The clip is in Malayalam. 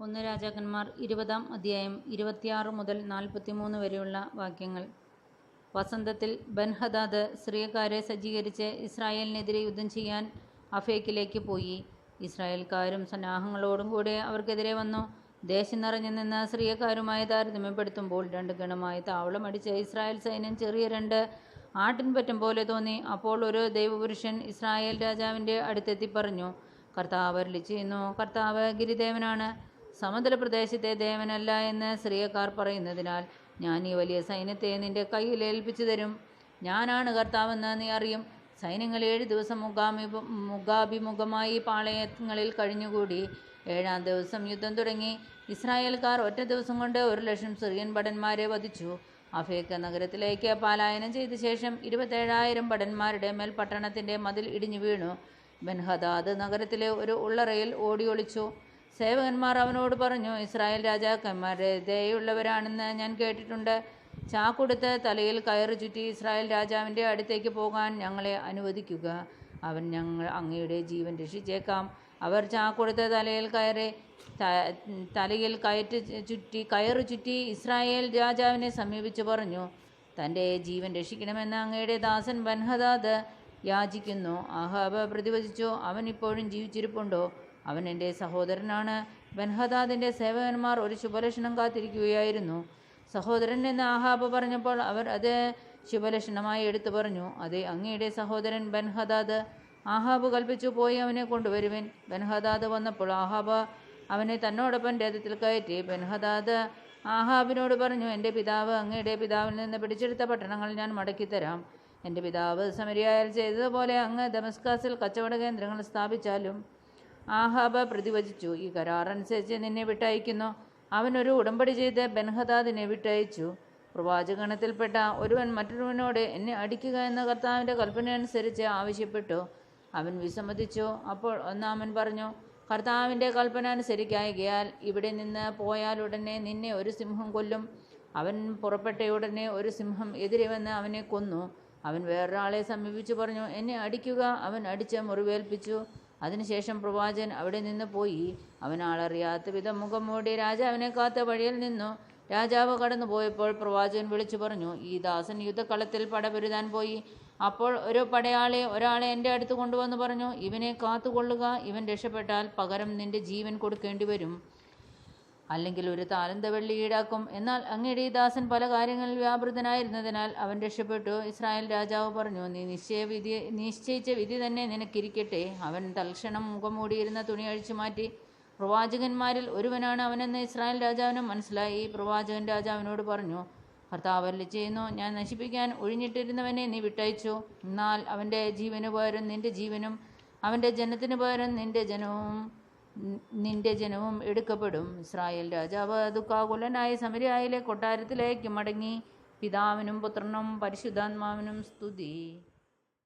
ഒന്ന് രാജാക്കന്മാർ ഇരുപതാം അധ്യായം ഇരുപത്തിയാറ് മുതൽ നാൽപ്പത്തിമൂന്ന് വരെയുള്ള വാക്യങ്ങൾ. വസന്തത്തിൽ ബൻഹദാദ് സിറിയക്കാരെ സജ്ജീകരിച്ച് ഇസ്രായേലിനെതിരെ യുദ്ധം ചെയ്യാൻ അഫേക്കിലേക്ക് പോയി. ഇസ്രായേൽക്കാരും സന്നാഹങ്ങളോടും കൂടെ അവർക്കെതിരെ വന്നു. ദേശം നിറഞ്ഞു നിന്ന് സിറിയക്കാരുമായി താരതമ്യപ്പെടുത്തുമ്പോൾ രണ്ട് ഗണമായി താവളമടിച്ച് ഇസ്രായേൽ സൈന്യം ചെറിയ രണ്ട് ആട്ടിൻ ആട്ടിൻപറ്റം പോലെ തോന്നി. അപ്പോൾ ഒരു ദൈവപുരുഷൻ ഇസ്രായേൽ രാജാവിന്റെ അടുത്തെത്തി പറഞ്ഞു കർത്താവ് ചെയ്യുന്നു കർത്താവ് ഗിരിദേവനാണ്. സമതല പ്രദേശത്തെ ദേവനല്ല എന്ന് സ്ത്രീയക്കാർ പറയുന്നതിനാൽ ഞാൻ ഈ വലിയ സൈന്യത്തെ നിന്റെ കയ്യിൽ ഏൽപ്പിച്ചു തരും. ഞാനാണ് കർത്താവെന്ന് നീ അറിയും. സൈന്യങ്ങൾ ഏഴ് ദിവസം മുഖാമി മുഖാഭിമുഖമായി പാളയങ്ങളിൽ കഴിഞ്ഞുകൂടി. ഏഴാം ദിവസം യുദ്ധം തുടങ്ങി. ഇസ്രായേൽക്കാർ ഒറ്റ ദിവസം കൊണ്ട് ഒരു ലക്ഷം സിറിയൻ ഭടന്മാരെ വധിച്ചു. അഫേക്ക നഗരത്തിലേക്ക് പാലായനം ചെയ്ത ശേഷം ഇരുപത്തേഴായിരം ഭടന്മാരുടെ മേൽ പട്ടണത്തിന്റെ മതിൽ ഇടിഞ്ഞു വീണു. ബെൻഹദാദ് നഗരത്തിലെ ഒരു ഉള്ളറയിൽ ഓടിയൊളിച്ചു. സേവകന്മാർ അവനോട് പറഞ്ഞു ഇസ്രായേൽ രാജാക്കന്മാരെ ദയുള്ളവരാണെന്ന് ഞാൻ കേട്ടിട്ടുണ്ട്. ചാക്കൊടുത്ത് തലയിൽ കയറ് ചുറ്റി ഇസ്രായേൽ രാജാവിന്റെ അടുത്തേക്ക് പോകാൻ ഞങ്ങളെ അനുവദിക്കുക. അവൻ ഞങ്ങൾ അങ്ങയുടെ ജീവൻ രക്ഷിച്ചേക്കാം. അവർ ചാക്കുടുത്ത് തലയിൽ കയറി തലയിൽ കയറ്റ് ചുറ്റി കയറ് ചുറ്റി ഇസ്രായേൽ രാജാവിനെ സമീപിച്ചു പറഞ്ഞു തന്റെ ജീവൻ രക്ഷിക്കണമെന്ന് അങ്ങയുടെ ദാസൻ ബൻഹദാദ് യാചിക്കുന്നു. ആഹാബ് പ്രതിവചിച്ചു അവൻ ഇപ്പോഴും ജീവിച്ചിരിപ്പുണ്ടോ? അവൻ എന്റെ സഹോദരനാണ്. ബൻഹദാദിന്റെ സേവകന്മാർ ഒരു ശുഭലക്ഷണം കാത്തിരിക്കുകയായിരുന്നു. സഹോദരൻ എന്ന് ആഹാബ് പറഞ്ഞപ്പോൾ അവർ അത് ശുഭലക്ഷണമായി എടുത്തു പറഞ്ഞു. അതെ അങ്ങയുടെ സഹോദരൻ ബൻഹദാദ് ആഹാബ് കൽപ്പിച്ചു പോയി അവനെ കൊണ്ടുവരുവിൻ. ബൻഹദാദ് വന്നപ്പോൾ ആഹാബ് അവനെ തന്നോടൊപ്പം രഥത്തിൽ കയറ്റി. ബൻഹദാദ് ആഹാബിനോട് പറഞ്ഞു എന്റെ പിതാവ് അങ്ങയുടെ പിതാവിൽ നിന്ന് പിടിച്ചെടുത്ത പട്ടണങ്ങൾ ഞാൻ മടക്കിത്തരാം എന്റെ പിതാവ് സമരിയായാൽ ചെയ്തതുപോലെ അങ്ങ് ദമസ്കാസിൽ കച്ചവട കേന്ദ്രങ്ങൾ സ്ഥാപിച്ചാലും ആഹാബ് പ്രതിവചിച്ചു. ഈ കരാറനുസരിച്ച് നിന്നെ വിട്ടയക്കുന്നു. അവനൊരു ഉടമ്പടി ചെയ്ത് ബൻഹദാദിനെ വിട്ടയച്ചു. പ്രവാചകണത്തിൽപ്പെട്ട ഒരുവൻ മറ്റൊരുവനോട് എന്നെ അടിക്കുക എന്ന കർത്താവിന്റെ കൽപ്പനയനുസരിച്ച് ആവശ്യപ്പെട്ടു. അവൻ വിസമ്മതിച്ചു. അപ്പോൾ ഒന്നാമൻ പറഞ്ഞു കർത്താവിന്റെ കൽപ്പന അനുസരിക്കായകയാൽ ഇവിടെ നിന്ന് പോയാലുടനെ നിന്നെ ഒരു സിംഹം കൊല്ലും. അവൻ പുറപ്പെട്ടയുടനെ ഒരു സിംഹം എതിരെ വന്ന് അവനെ കൊന്നു. അവൻ വേറൊരാളെ സമീപിച്ചു പറഞ്ഞു എന്നെ അടിക്കുക. അവൻ അടിച്ച് മുറിവേൽപ്പിച്ചു. അതിനുശേഷം പ്രവാചൻ അവിടെ നിന്ന് പോയി. അവൻ ആളറിയാത്ത വിധം മുഖം മൂടി രാജാവിനെ കാത്ത വഴിയിൽ നിന്നു. രാജാവ് കടന്നു പോയപ്പോൾ പ്രവാചകൻ വിളിച്ചു പറഞ്ഞു ഈ ദാസൻ യുദ്ധക്കളത്തിൽ പടപൊരുതാൻ പോയി. അപ്പോൾ ഒരു പടയാളെ ഒരാളെ എന്റെ അടുത്ത് കൊണ്ടുവന്ന് പറഞ്ഞു ഇവനെ കാത്തുകൊള്ളുക ഇവൻ രക്ഷപ്പെട്ടാൽ പകരം നിന്റെ ജീവൻ കൊടുക്കേണ്ടി വരും. അല്ലെങ്കിൽ ഒരു താലന്തവെള്ളി ഈടാക്കും. എന്നാൽ അങ്ങയുടെ ഈ ദാസൻ പല കാര്യങ്ങളിൽ വ്യാപൃതനായിരുന്നതിനാൽ അവൻ രക്ഷപ്പെട്ടു. ഇസ്രായേൽ രാജാവ് പറഞ്ഞു നീ നിശ്ചയ വിധി നിശ്ചയിച്ച വിധി തന്നെ നിനക്കിരിക്കട്ടെ. അവൻ തൽക്ഷണം മുഖം മൂടിയിരുന്ന തുണി അഴിച്ചു മാറ്റി. പ്രവാചകന്മാരിൽ ഒരുവനാണ് അവനെന്ന് ഇസ്രായേൽ രാജാവിനും മനസ്സിലായി. പ്രവാചകൻ രാജാവിനോട് പറഞ്ഞു ഭർത്താവ് അല്ലി ചെയ്യുന്നു ഞാൻ നശിപ്പിക്കാൻ ഒഴിഞ്ഞിട്ടിരുന്നവനെ നീ വിട്ടയച്ചു. എന്നാൽ അവന്റെ ജീവന് പകരം നിന്റെ ജീവനും അവന്റെ ജനത്തിന് പകരം നിന്റെ ജനവും നിന്റെ ജനവും എടുക്കപ്പെടും. ഇസ്രായേൽ രാജാവ് ദുഃഖാകുലനായ സമരിയായിലെ കൊട്ടാരത്തിലേക്ക് മടങ്ങി. പിതാവിനും പുത്രനും പരിശുദ്ധാത്മാവിനും സ്തുതി.